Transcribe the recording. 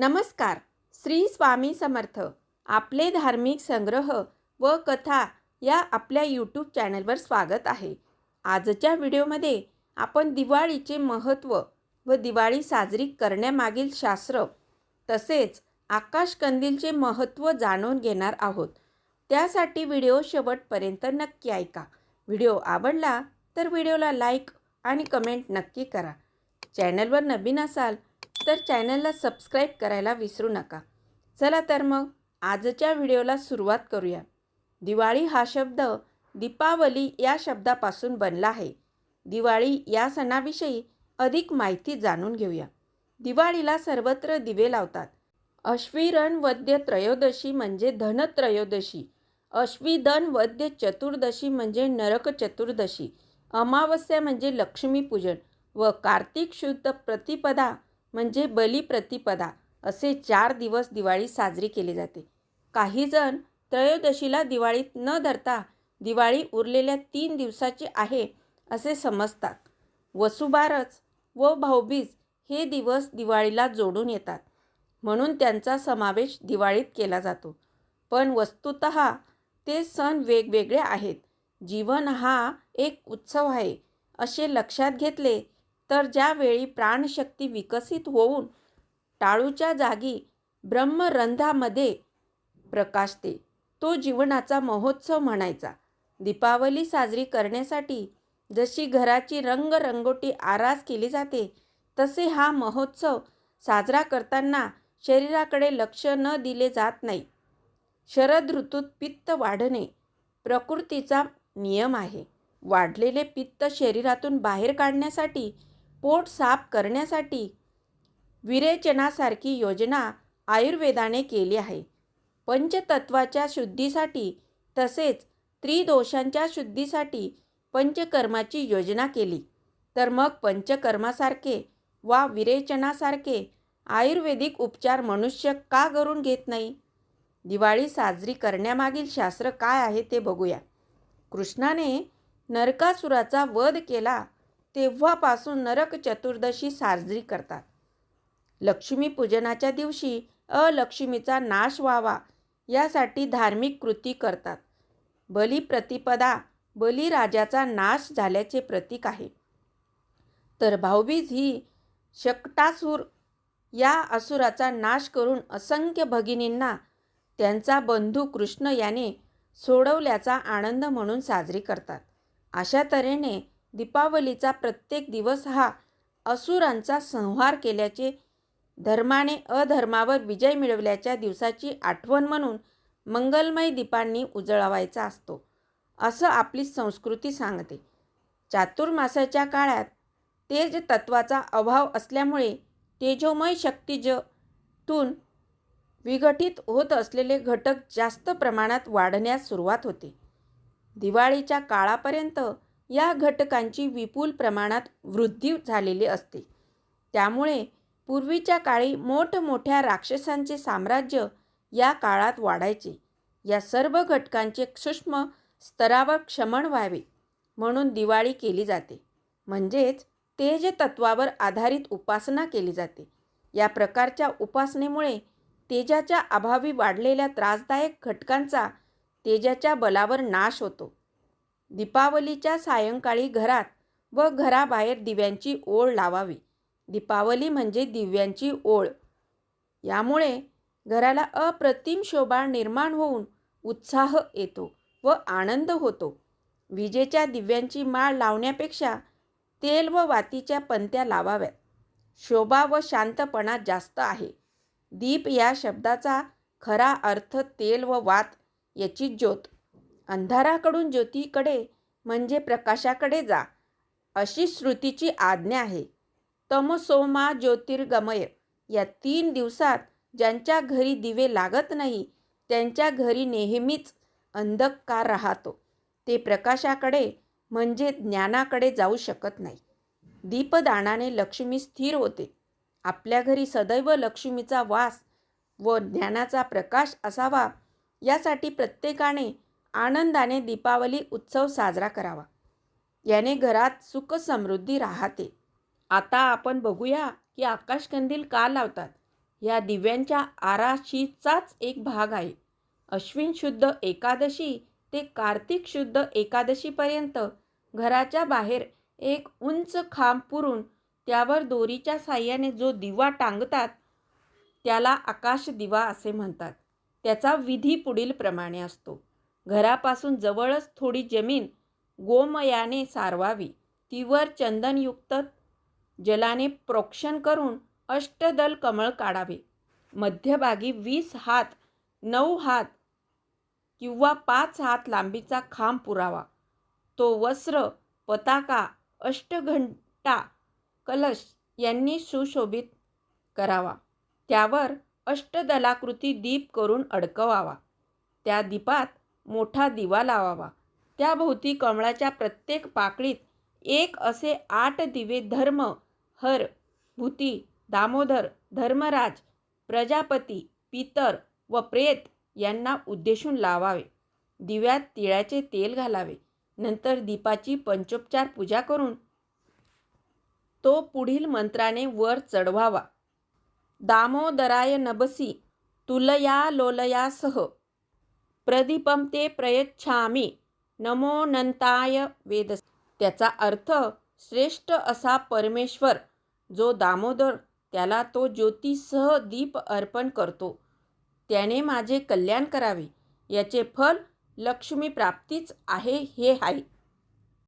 नमस्कार. श्री स्वामी समर्थ. आपले धार्मिक संग्रह व कथा या आपल्या यूट्यूब चॅनलवर स्वागत आहे. आजच्या व्हिडिओमध्ये आपण दिवाळीचे महत्त्व व दिवाळी साजरी करण्यामागील शास्त्र तसेच आकाशकंदीलचे महत्त्व जाणून घेणार आहोत. त्यासाठी व्हिडिओ शेवटपर्यंत नक्की ऐका. व्हिडिओ आवडला तर व्हिडिओला लाईक आणि कमेंट नक्की करा. चॅनलवर नवीन असाल तर चॅनलला सबस्क्राईब करायला विसरू नका. चला तर मग आजच्या व्हिडिओला सुरुवात करूया. दिवाळी हा शब्द दीपावली या शब्दापासून बनला आहे. दिवाळी या सणाविषयी अधिक माहिती जाणून घेऊया. दिवाळीला सर्वत्र दिवे लावतात. अश्विरण वद्य त्रयोदशी म्हणजे धनत्रयोदशी अश्विधन वद्य चतुर्दशी म्हणजे नरक चतुर्दशी. अमावस्या म्हणजे लक्ष्मीपूजन व कार्तिक शुद्ध प्रतिपदा म्हणजे बलिप्रतिपदा असे चार दिवस दिवाळी साजरी केली जाते. काहीजण त्रयोदशीला दिवाळीत न धरता दिवाळी उरलेल्या तीन दिवसाची आहे असे समजतात. वसुबारस व भाऊबीज हे दिवस दिवाळीला जोडून येतात. म्हणून त्यांचा समावेश दिवाळीत केला जातो. पण वस्तुत ते सण वेगवेगळे आहेत. जीवन हा एक उत्सव आहे असे लक्षात घेतले तर ज्यावेळी प्राणशक्ती विकसित होऊन टाळूच्या जागी ब्रह्मरंध्रामध्ये प्रकाशते तो जीवनाचा महोत्सव म्हणायचा. दीपावली साजरी करण्यासाठी जशी घराची रंगरंगोटी आरास केली जाते तसे हा महोत्सव साजरा करताना शरीराकडे लक्ष न दिले जात नाही. शरद ऋतूत पित्त वाढणे प्रकृतीचा नियम आहे. वाढलेले पित्त शरीरातून बाहेर काढण्यासाठी पोट साफ करण्यासाठी विरेचनासारखी योजना आयुर्वेदाने केली आहे. पंचतत्वाच्या शुद्धीसाठी तसेच त्रिदोषांच्या शुद्धीसाठी पंचकर्माची योजना केली. तर मग पंचकर्मासारखे वा विरेचनासारखे आयुर्वेदिक उपचार मनुष्य का करून घेत नाही? दिवाळी साजरी करण्यामागील शास्त्र काय आहे ते बघूया. कृष्णाने नरकासुराचा वध केला तेव्हापासून नरक चतुर्दशी साजरी करतात. लक्ष्मीपूजनाच्या दिवशी अलक्ष्मीचा नाश व्हावा यासाठी धार्मिक कृती करतात. बलिप्रतिपदा बलिराजाचा नाश झाल्याचे प्रतीक आहे. तर भाऊबीज ही शकटासूर या असुराचा नाश करून असंख्य भगिनींना त्यांचा बंधू कृष्ण याने सोडवल्याचा आनंद म्हणून साजरी करतात. अशा तऱ्हेने दीपावलीचा प्रत्येक दिवस हा असुरांचा संहार केल्याचे धर्माने अधर्मावर विजय मिळवल्याच्या दिवसाची आठवण म्हणून मंगलमय दीपांनी उजळवायचा असतो असं आपली संस्कृती सांगते. चातुर्मासाच्या काळात तेज तत्वाचा अभाव असल्यामुळे तेजोमय शक्तीजतून विघटित होत असलेले घटक जास्त प्रमाणात वाढण्यास सुरुवात होते. दिवाळीच्या काळापर्यंत या घटकांची विपुल प्रमाणात वृद्धी झालेली असते. त्यामुळे पूर्वीच्या काळी मोठमोठ्या राक्षसांचे साम्राज्य या काळात वाढायचे. या सर्व घटकांचे सूक्ष्म स्तरावर क्षमण व्हावे म्हणून दिवाळी केली जाते. म्हणजेच तेज तत्वावर आधारित उपासना केली जाते. या प्रकारच्या उपासनेमुळे तेजाच्या अभावी वाढलेल्या त्रासदायक घटकांचा तेजाच्या बलावर नाश होतो. दीपावलीच्या सायंकाळी घरात व घराबाहेर दिव्यांची ओळ लावावी. दीपावली म्हणजे दिव्यांची ओळ. यामुळे घराला अप्रतिम शोभा निर्माण होऊन उत्साह येतो व आनंद होतो. विजेच्या दिव्यांची माळ लावण्यापेक्षा तेल व वातीच्या पंत्या लावाव्यात. शोभा व शांतपणा जास्त आहे. दीप या शब्दाचा खरा अर्थ तेल व वात याची ज्योत. अंधाराकडून ज्योतीकडे म्हणजे प्रकाशाकडे जा अशी श्रुतीची आज्ञा आहे. तमसोमा ज्योतिर्गमय या तीन दिवसात ज्यांच्या घरी दिवे लागत नाही त्यांच्या घरी नेहमीच अंधकार राहतो. ते प्रकाशाकडे म्हणजे ज्ञानाकडे जाऊ शकत नाही. दीपदानाने लक्ष्मी स्थिर होते. आपल्या घरी सदैव लक्ष्मीचा वास व ज्ञानाचा प्रकाश असावा यासाठी प्रत्येकाने आनंदाने दीपावली उत्सव साजरा करावा. याने घरात सुख समृद्धी राहते. आता आपण बघूया की आकाशकंदील का लावतात. या दिव्यांच्या आराशीचाच एक भाग आहे. अश्विन शुद्ध एकादशी ते कार्तिक शुद्ध एकादशीपर्यंत घराच्या बाहेर एक उंच खांब पुरून त्यावर दोरीच्या साह्याने जो दिवा टांगतात त्याला आकाश दिवा असे म्हणतात. त्याचा विधी पुढील प्रमाणे असतो. घरापासून जवळच थोडी जमीन गोमयाने सारवावी. तीवर चंदनयुक्त जलाने प्रोक्षण करून अष्टदल कमळ काढावे. मध्यभागी वीस हात नऊ हात किंवा पाच हात लांबीचा खांब पुरावा. तो वस्त्र पताका अष्टघंटा कलश यांनी सुशोभित करावा. त्यावर अष्टदलाकृती दीप करून अडकवावा. त्या दीपात मोठा दिवा लावावा. त्याभोवती कमळाच्या प्रत्येक पाकळीत एक असे आठ दिवे धर्म हर भूती दामोदर धर्मराज प्रजापती पितर व प्रेत यांना उद्देशून लावावे. दिव्यात तिळाचे तेल घालावे. नंतर दीपाची पंचोपचार पूजा करून तो पुढील मंत्राने वर चढवावा. दामोदराय नभसी तुलया लोलयासह प्रदीपम ते प्रयच्छामी। नमोनंताय वेद। त्याचा अर्थ श्रेष्ठ असा परमेश्वर जो दामोदर त्याला तो ज्योतीसह दीप अर्पण करतो। त्याने माझे कल्याण करावे याचे फल लक्ष्मी प्राप्तीच आहे हे आहे।